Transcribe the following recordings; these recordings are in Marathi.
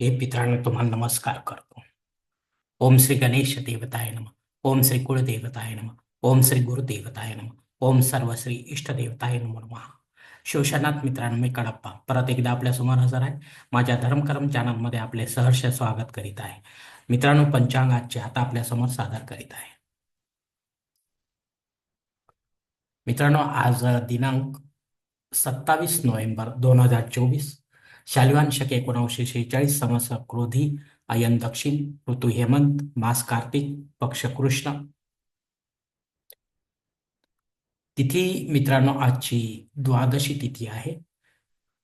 हे पित्रांनो तुम्हाला नमस्कार करतो. ओम श्री गणेश देवताय नम. ओम श्री कुळदेवताय नम. ओम श्री गुरुदेवताय नम. ओम सर्व श्री इष्टदेवताय नम नमः. शिवशनाथ मित्रांनो मी कडप्पा. परत एकदा आपल्यासमोर हजर आहे. माझ्या धर्मकर्म चॅनलमध्ये आपले सहर्ष स्वागत करीत आहे. मित्रांनो पंचांगाचे आता आपल्यासमोर सादर करीत आहे. मित्रांनो आज दिनांक सत्तावीस नोव्हेंबर दोन हजार चोवीस शालिवान शके एकोणावीसशे शेहेचाळीस समस क्रोधी अयन दक्षिण ऋतू हेमंत मास कार्तिक पक्ष कृष्ण. तिथी मित्रांनो आजची द्वादशी तिथी आहे.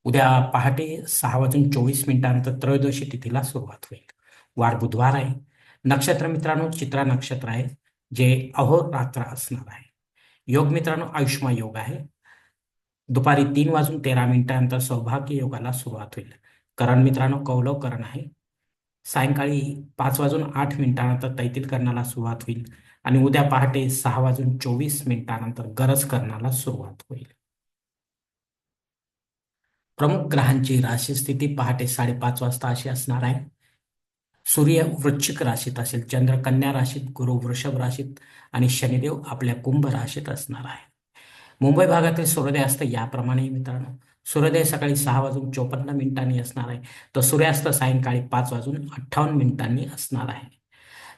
उद्या पहाटे सहा वाजून चोवीस मिनिटानंतर त्रयोदशी तिथीला सुरुवात होईल. वार बुधवार आहे. नक्षत्र मित्रांनो चित्रा नक्षत्र आहे जे अहोरात्र असणार आहे. योग मित्रांनो आयुष्मा योग आहे. दुपारी तीन वाजून तेरा मिनिटानंतर सौभाग्य योगाला सुरुवात होईल. करण मित्रांनो कौलव करण आहे. सायंकाळी पाच वाजून आठ मिनिटानंतर तैतील करण्याला सुरुवात होईल आणि उद्या पहाटे सहा वाजून चोवीस मिनिटानंतर गरज करण्याला सुरुवात होईल. प्रमुख ग्रहांची राशी स्थिती पहाटे साडेपाच वाजता अशी असणार आहे. सूर्य वृश्चिक राशीत असेल चंद्र कन्या राशीत गुरु वृषभ राशीत आणि शनिदेव आपल्या कुंभ राशीत असणार आहे. मुंबई भागातील सूर्योदयास्त याप्रमाणे मित्रांनो. सूर्योदय सकाळी सहा वाजून चोपन्न मिनिटांनी असणार आहे. तर सूर्यास्त सायंकाळी पाच वाजून अठ्ठावन्न मिनिटांनी असणार आहे.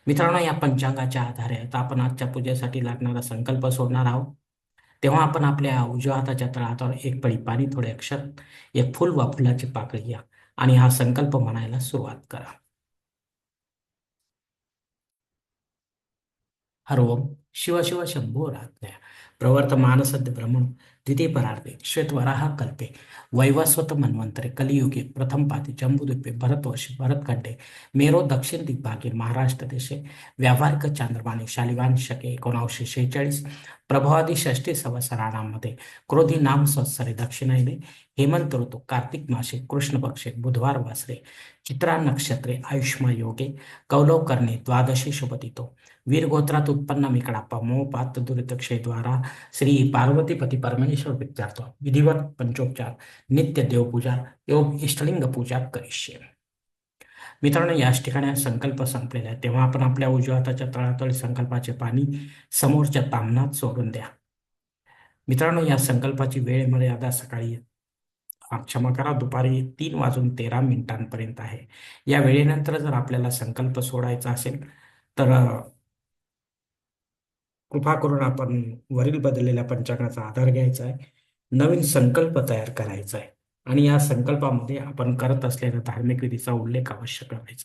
मित्रांनो या पंचांगाच्या आधारे आता आपण आजच्या पूजेसाठी लागणारा संकल्प सोडणार आहोत. तेव्हा आपण आपल्या उजव्या हाताच्या तळहातावर एक पळी पाणी थोडे अक्षर एक फुल वा फुलाची पाकळी घ्या आणि हा संकल्प म्हणायला सुरुवात करा. हर ओम. शिव शिव शंभो राज्ञ प्रवर्तमान सद्य ब्रह्मण। द्वितीय परार्थे श्वेतवराह कल्पे वैवस्वत मन्वंतरे कलियुगे प्रथम पाती जम्बूद्वीपे भरतवर्षे भरतखंडे मेरो दक्षिण दिग्भागे महाराष्ट्र देशे व्यावहारिक चांद्रमाने शालिवान शके एकोणावीसशे शेहेचाळीस प्रभावादी षष्टी संवत्सराणामध्ये क्रोधी नाम संवत्सरे दक्षिणायने हेमंत ऋतू कार्तिक मासे कृष्ण पक्षे बुधवार वासरे चित्रा नक्षत्रे आयुष्मा योगे कौलव करणे द्वादशी शुभतितो वीरगोत्रात उत्पन्न मिकडाप्पा मोपात दुरितक्षयद्वारा श्री पार्वतीपती परमेश्वर तो विधिवत पंचोपचार नित्य देवपूजा योग इष्टलिंग पूजा करिष्ये. मित्रांनो याच ठिकाणी संकल्प संपलेला आहे. तेव्हा आपण आपल्या उजव्या हाताच्या तळातळ संकल्पाचे पाणी समोरच्या तामनात सोडून द्या. मित्रांनो या संकल्पाची वेळ मर्यादा म्हणजे सकाळी क्षमा करा दुपारी तीन वाजून तेरा मिनिटांपर्यंत आहे. या वेळेनंतर जर आपल्याला संकल्प सोडायचा असेल तर कृपा करून आपण वरील बदललेल्या पंचांगाचा आधार घ्यायचा आहे. नवीन संकल्प तयार करायचा आहे. आणि या संकल्पामध्ये आपण करत असलेल्या धार्मिक विधीचा उल्लेख आवश्यक करायचा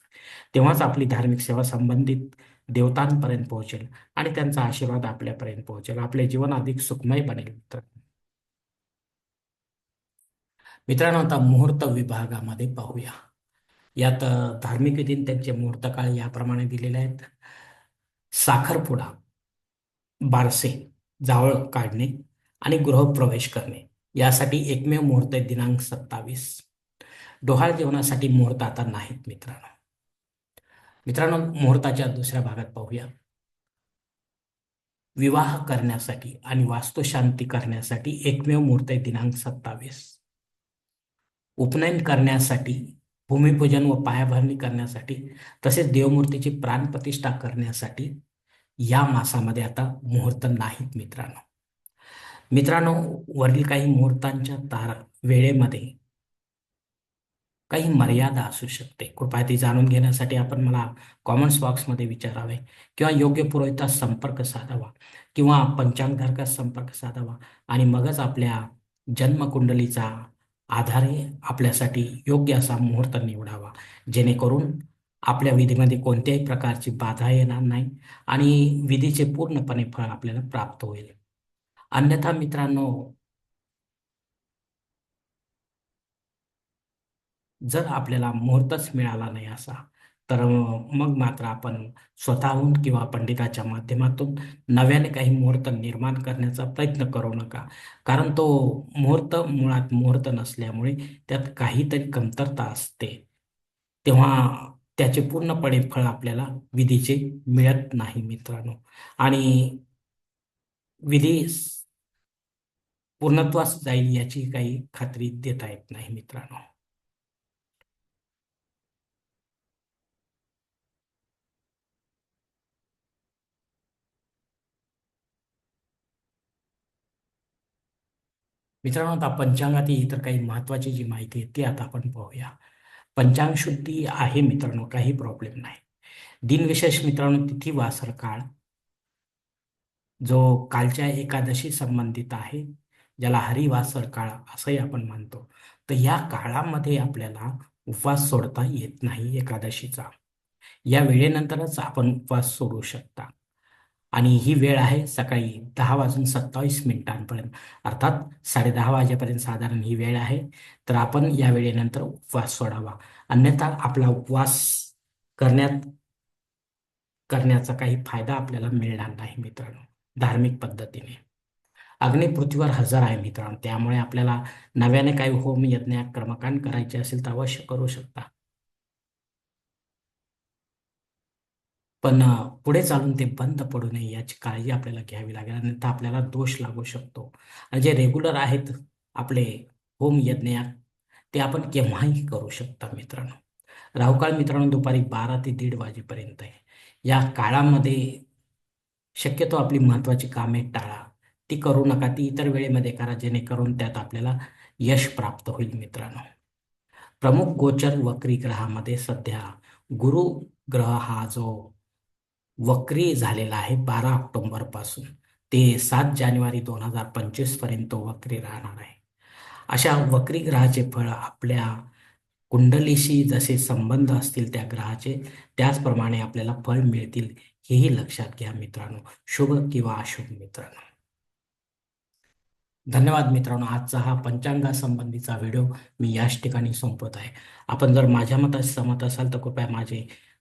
तेव्हाच आपली धार्मिक सेवा संबंधित देवतांपर्यंत पोहोचेल आणि त्यांचा आशीर्वाद आपल्यापर्यंत पोहोचेल. आपले जीवन अधिक सुखमय बनेल. मित्रांनो आता मुहूर्त विभागामध्ये पाहूया. यात धार्मिक विधी त्यांचे मुहूर्त काळ याप्रमाणे दिलेले आहेत. साखरपुडा. बारसे जावळ काढणे आणि गृहप्रवेश करणे. यासाठी एकमेव मुहूर्त दिनांक सत्तावीस. डोहाळ जेवणासाठी मुहूर्त आता नाहीत मित्रांनो. मित्रांनो मुहूर्ताच्या दुसऱ्या भागात पाहूया. विवाह करण्यासाठी आणि वास्तुशांती करण्यासाठी एकमेव मुहूर्त दिनांक सत्तावीस. उपनयन करण्यासाठी भूमिपूजन व पायाभरणी करण्यासाठी तसेच देवमूर्तीची प्राणप्रतिष्ठा करण्यासाठी या मासामध्ये आता मुहूर्त नाहीत मित्रांनो. मित्रांनो वरील काही मुहूर्तांच्या तार वेळेमध्ये काही मर्यादा असू शकते. कृपया ती जाणून घेण्यासाठी आपण मला कॉमेंट्स बॉक्समध्ये विचारावे किंवा योग्य पुरोहिता संपर्क साधावा किंवा पंचांगधारकास संपर्क साधावा आणि मगच आपल्या जन्मकुंडलीचा आधारे आपल्यासाठी योग्य असा मुहूर्त निवडावा. जेणेकरून आपल्या विधीमध्ये कोणत्याही प्रकारची बाधा येणार नाही आणि विधीचे पूर्णपणे फळ आपल्याला प्राप्त होईल. अन्यथा मित्रांनो जर आपल्याला मुहूर्तच मिळाला नाही असा तर मग मात्र आपण स्वतःहून किंवा पंडिताच्या माध्यमातून नव्याने काही मुहूर्त निर्माण करण्याचा प्रयत्न करू नका. कारण तो मुहूर्त मुळात मुहूर्त नसल्यामुळे त्यात काहीतरी कमतरता असते. तेव्हा त्याचे पूर्णपणे फळ आपल्याला विधीचे मिळत नाही मित्रांनो. आणि विधी पूर्णत्वास जाईल याची काही खात्री देता येत नाही मित्रांनो. मित्रांनो आता पंचांगातील इतर काही महत्वाची जी माहिती आहे ती आता आपण पाहूया. पंचांग शुद्धी आहे मित्रांनो काही प्रॉब्लेम नाही. दिनविशेष मित्रांनो तिथी वासर काळ जो कालच्या एकादशी संबंधित आहे ज्याला हरिवासर काळ असंही आपण म्हणतो तर या काळामध्ये आपल्याला उपवास सोडता येत नाही एकादशीचा. या वेळेनंतरच आपण उपवास सोडू शकता. आणि ही वेळ आहे सकाळी दहा वाजून सत्तावीस मिनिटांपर्यंत. अर्थात साडेदहा वाजेपर्यंत साधारण ही वेळ आहे. तर आपण या वेळेनंतर उपवास सोडावा. अन्यथा आपला उपवास करण्यात करण्याचा काही फायदा आपल्याला मिळणार नाही मित्रांनो धार्मिक पद्धतीने. अग्नी पृथ्वीवर हजर आहे मित्रांनो त्यामुळे आपल्याला नव्याने काही होम यज्ञ क्रमकांड करायचे असेल तर अवश्य करू शकता. पण पुढे चालून ते बंद पडू नये याची काळजी आपल्याला घ्यावी लागेल अन्यथा आपल्याला दोष लागू शकतो. आणि जे रेग्युलर आहेत आपले होम यज्ञ ते आपण केव्हाही करू शकता मित्रांनो. राहुकाळ मित्रांनो दुपारी बारा ते दीड वाजेपर्यंत आहे. या काळामध्ये शक्यतो आपली महत्वाची कामे टाळा. ती करू नका ती इतर वेळेमध्ये करा जेणेकरून त्यात आपल्याला यश प्राप्त होईल मित्रांनो. प्रमुख गोचर वक्री ग्रहामध्ये सध्या गुरु ग्रह हा जो वक्री झालेला आहे बारा ऑक्टोंबरपासून ते सात जानेवारी दोन हजार पंचवीसपर्यंत वक्री राहणार आहे. अशा वक्री ग्रहाचे फळ आपल्या कुंडलीशी जसे संबंध असतील त्या ग्रहाचे त्याचप्रमाणे आपल्याला फळ मिळतील हेही लक्षात घ्या मित्रांनो. शुभ किंवा अशुभ मित्रांनो. धन्यवाद मित्रांनो. आजचा हा पंचांगासंबंधीचा व्हिडिओ मी याच ठिकाणी संपवत आहे. आपण जर माझ्या मताशी सहमत असाल तर कृपया माझे